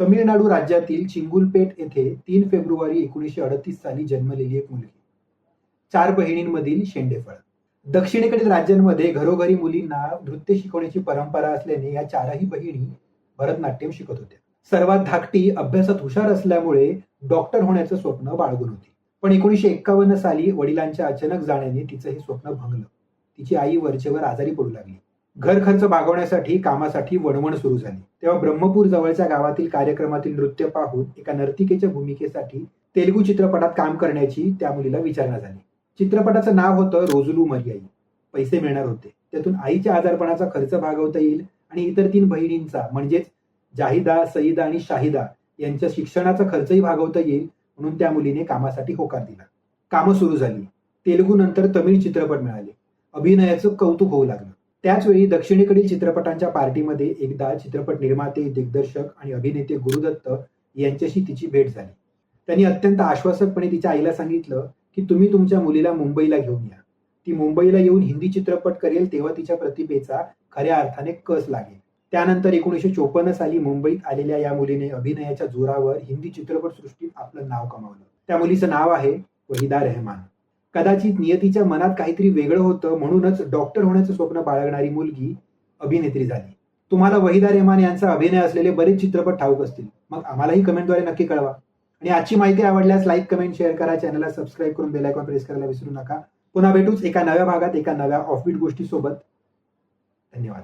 तमिळनाडू राज्यातील चिंगुलपेट येथे तीन फेब्रुवारी एकोणीसशे अडतीस साली जन्मलेली एक मुलगी. चार बहिणींमधील शेंडेफळ. दक्षिणेकडील राज्यांमध्ये घरोघरी मुलींना नृत्य शिकवण्याची परंपरा असल्याने या चारही बहिणी भरतनाट्यम शिकत होत्या. सर्वात धाकटी अभ्यासात हुशार असल्यामुळे डॉक्टर होण्याचं स्वप्न बाळगून होती. पण एकोणीसशे एक्कावन्न साली वडिलांच्या अचानक जाण्याने तिचं हे स्वप्न भंगलं. तिची आई वरचेवर आजारी पडू लागली. घर खर्च भागवण्यासाठी कामासाठी वणवण सुरू झाली. तेव्हा ब्रह्मपूर जवळच्या गावातील कार्यक्रमातील नृत्य पाहून एका नर्तिकेच्या भूमिकेसाठी तेलुगू चित्रपटात काम करण्याची त्या मुलीला विचारणा झाली. चित्रपटाचं नाव होतं रोजलू मर्याई. पैसे मिळणार होते. त्यातून आईच्या आजारपणाचा खर्च भागवता येईल आणि इतर तीन बहिणींचा म्हणजेच जाहिदा सईदा आणि शाहिदा यांच्या शिक्षणाचा खर्चही भागवता येईल म्हणून त्या मुलीने कामासाठी होकार दिला. कामं सुरू झाली. तेलुगू नंतर तमिळ चित्रपट मिळाले. अभिनयाचं कौतुक होऊ लागलं. त्याच वेळी दक्षिणेकडील चित्रपटांच्या पार्टीमध्ये एकदा चित्रपट निर्माते दिग्दर्शक आणि अभिनेते गुरुदत्त यांच्याशी तिची भेट झाली. त्यांनी अत्यंत आश्वासकपणे तिच्या आईला सांगितलं की तुम्ही तुमच्या मुलीला मुंबईला घेऊन या. ती मुंबईला येऊन हिंदी चित्रपट करेल तेव्हा तिच्या प्रतिभेचा खऱ्या अर्थाने कस लागेल. त्यानंतर एकोणीसशे चोपन्न साली मुंबईत आलेल्या या मुलीने अभिनयाच्या जोरावर हिंदी चित्रपटसृष्टीत आपलं नाव कमावलं. त्या मुलीचं नाव आहे वहिदा रेहमान. कदाचित नियतीच्या मनात काहीतरी वेगळं होतं म्हणूनच डॉक्टर होण्याचं स्वप्न बाळगणारी मुलगी अभिनेत्री झाली. तुम्हाला वहिदा रेहमान यांचा अभिनय असलेले बरेच चित्रपट ठाऊक असतील. मग आम्हालाही कमेंटद्वारे नक्की कळवा. आणि आजची माहिती आवडल्यास लाईक कमेंट शेअर करा. चॅनलला सबस्क्राईब करून बेल आयकॉन प्रेस करायला विसरू नका. पुन्हा भेटूच एका नव्या भागात एका नव्या ऑफबीट गोष्टी सोबत धन्यवाद.